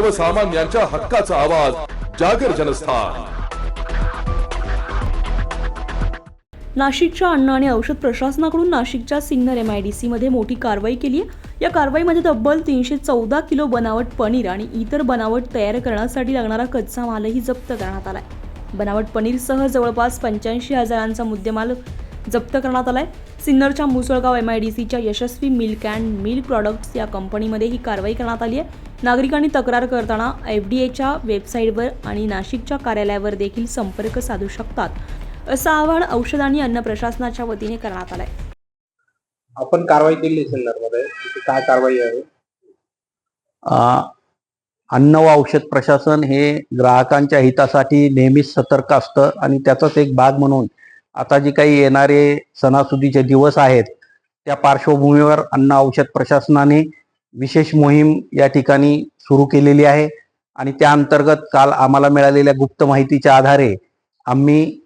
सर्वसामान्यांच्या हक्काचा आवाज जागर जनस्थान. नाशिकच्या अन्न आणि औषध प्रशासनाकडून नाशिकच्या सिन्नर एम आय डी सीमध्ये मोठी कारवाई केली आहे. या कारवाईमध्ये तब्बल तीनशे चौदा किलो बनावट पनीर आणि इतर बनावट तयार करण्यासाठी लागणारा कच्चा मालही जप्त करण्यात आलाय. बनावट पनीरसह जवळपास पंच्याऐंशी हजारांचा मुद्देमाल जप्त करण्यात आलाय. सिन्नरच्या मुसळगाव एम आय डी सीच्या Yashasvi milk and milk products या कंपनीमध्ये ही कारवाई करण्यात आली आहे. नागरिकांनी तक्रार करताना एफ डी एच्या वेबसाईटवर आणि नाशिकच्या कार्यालयावर देखील संपर्क साधू शकतात. असं आवाहन औषध आणि अन्न प्रशासनाच्या वतीने करण्यात आलंय. आपण कारवाई केली सिन्नरमध्ये. काय कारवाई आहे? अन्न व औषध प्रशासन हे ग्राहकांच्या हितासाठी नेहमीच सतर्क असतं आणि त्याचाच एक भाग म्हणून आता जे काही येणारे सणासुदीचे दिवस आहेत त्या पार्श्वभूमीवर अन्न औषध प्रशासनाने विशेष मोहीम या ठिकाणी सुरू केलेली आहे. आणि त्या अंतर्गत काल आम्हाला मिळालेल्या गुप्त माहितीच्या आधारे आम्ही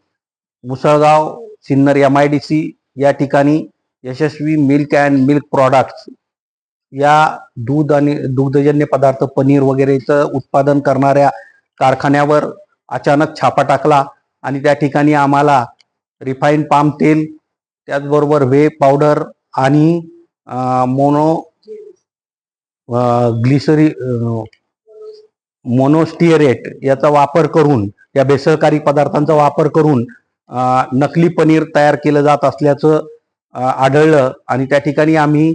Musalgaon Sinnar M I D C या ठिकाणी Yashasvi milk and milk products या दूध आणि दुग्धजन्य पदार्थ पनीर वगैरेचं उत्पादन करणाऱ्या कारखान्यावर अचानक छापा टाकला आणि त्या ठिकाणी आम्हाला रिफाईंड पाम तेल त्याचबरोबर व्हे पावडर आणि मोनो ग्लिसरी मोनोस्टिअरेट याचा वापर करून या बेसरकारी पदार्थांचा वापर करून नकली पनीर तयार केलं जात असल्याचं आढळलं. आणि त्या ठिकाणी आम्ही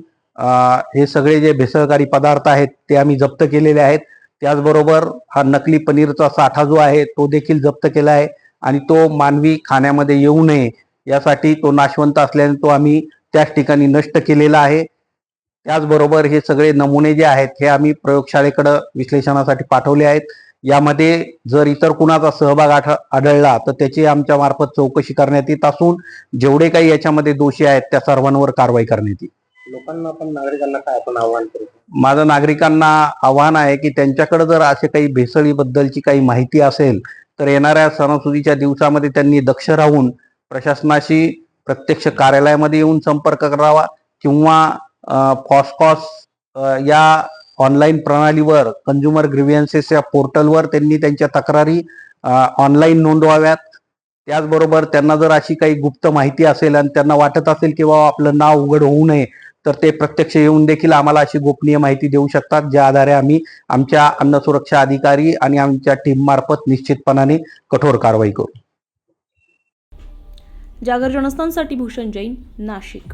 हे सगळे जे भेसळकारी पदार्थ आहेत ते आम्ही जप्त केलेले आहेत. त्याचबरोबर हा नकली पनीरचा साठा जो आहे तो देखील जप्त केला आहे. आणि तो मानवी खाण्यामध्ये येऊ नये यासाठी तो नाशवंत असल्याने तो आम्ही त्याच ठिकाणी नष्ट केलेला आहे. त्याचबरोबर हे सगळे नमुने जे आहेत हे आम्ही प्रयोगशाळेकडे विश्लेषणासाठी पाठवले आहेत. यामध्ये जर इतर कुणाचा सहभाग आठ- आढळला तर त्याची आमच्या मार्फत चौकशी करण्यात येत असून जेवढे काही याच्यामध्ये दोषी आहेत त्या सर्वांवर कारवाई करण्यात येईल. लोकांना पण नागरिकांना काय आपण आव्हान करू? माझं नागरिकांना आव्हान आहे की त्यांच्याकडे जर असे काही भेसळीबद्दलची काही माहिती असेल तर येणाऱ्या सणासुदीच्या दिवसामध्ये त्यांनी दक्ष राहून प्रशासनाशी प्रत्यक्ष कार्यालयामध्ये येऊन संपर्क करावा किंवा फॉसकॉस या ऑनलाईन प्रणालीवर कंझ्युमर ग्रिव्हियन्सेस या पोर्टलवर त्यांनी त्यांच्या तक्रारी ऑनलाईन नोंदवाव्यात. त्याचबरोबर त्यांना जर अशी काही गुप्त माहिती असेल आणि त्यांना वाटत असेल की बाबा आपलं नाव उघड होऊ नये तर ते प्रत्यक्ष येऊन देखील आम्हाला अशी गोपनीय माहिती देऊ शकतात ज्या आधारे आम्ही आमच्या अन्न सुरक्षा अधिकारी आणि आमच्या टीम मार्फत निश्चितपणाने कठोर कारवाई करू. जागर जनस्थानसाठी भूषण जैन नाशिक.